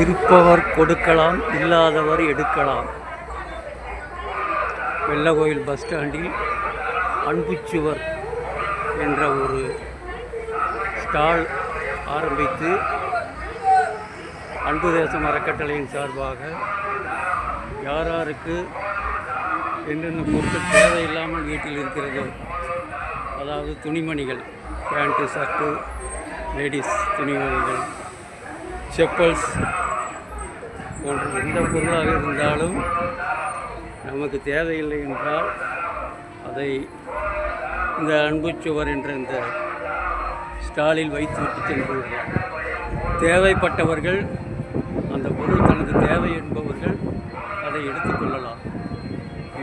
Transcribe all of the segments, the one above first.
இருப்பவர் கொடுக்கலாம் இல்லாதவர் எடுக்கலாம். வெள்ளகோயில் பஸ் ஸ்டாண்டில் அன்புச்சுவர் என்ற ஒரு ஸ்டால் ஆரம்பித்து அன்பு தேசம் அறக்கட்டளையின் சார்பாக யார் யாருக்கு என்னென்ன பொருட்கள் தேவையில்லாமல் வீட்டில் இருக்கிறதோ அதாவது துணிமணிகள் பேண்ட்டு ஷர்ட்டு லேடிஸ் துணிமணிகள் செப்பல்ஸ் போன்ற எந்த பொருளாக இருந்தாலும் நமக்கு தேவையில்லை என்றால் அதை இந்த அன்புச்சுவர் என்ற இந்த ஸ்டாலில் வைத்துவிட்டு சென்று விடலாம். தேவைப்பட்டவர்கள் அந்த பொருள் தனது தேவை என்பவர்கள் அதை எடுத்துக்கொள்ளலாம்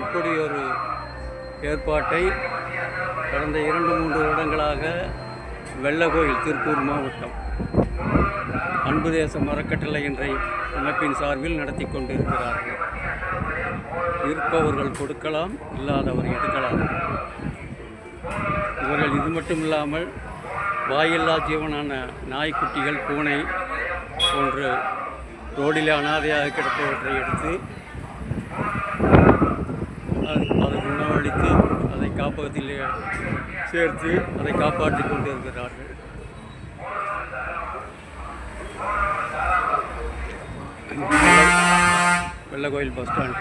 இப்படி ஒரு ஏற்பாட்டை கடந்த இரண்டு மூன்று வருடங்களாக வெள்ளகோயில் திருப்பூர் மாவட்டம். அன்பு தேசம் அறக்கட்டளை என்ற அமைப்பின் சார்பில் நடத்தி கொண்டிருக்கிறார்கள். இருப்பவர்கள் கொடுக்கலாம் இல்லாதவர் எடுக்கலாம். இவர்கள் இது மட்டும் இல்லாமல் வாயில்லா ஜீவனான நாய்க்குட்டிகள் பூனை போன்ற ரோடில் அனாதையாக கிடப்பவற்றை எடுத்து அது- அதற்கு உணவளித்து அதை காப்பகத்தில் சேர்த்து அதை காப்பாற்றிக் கொண்டிருக்கிறார்கள் வெள்ளக்கோயில் பஸ் ஸ்டாண்ட்.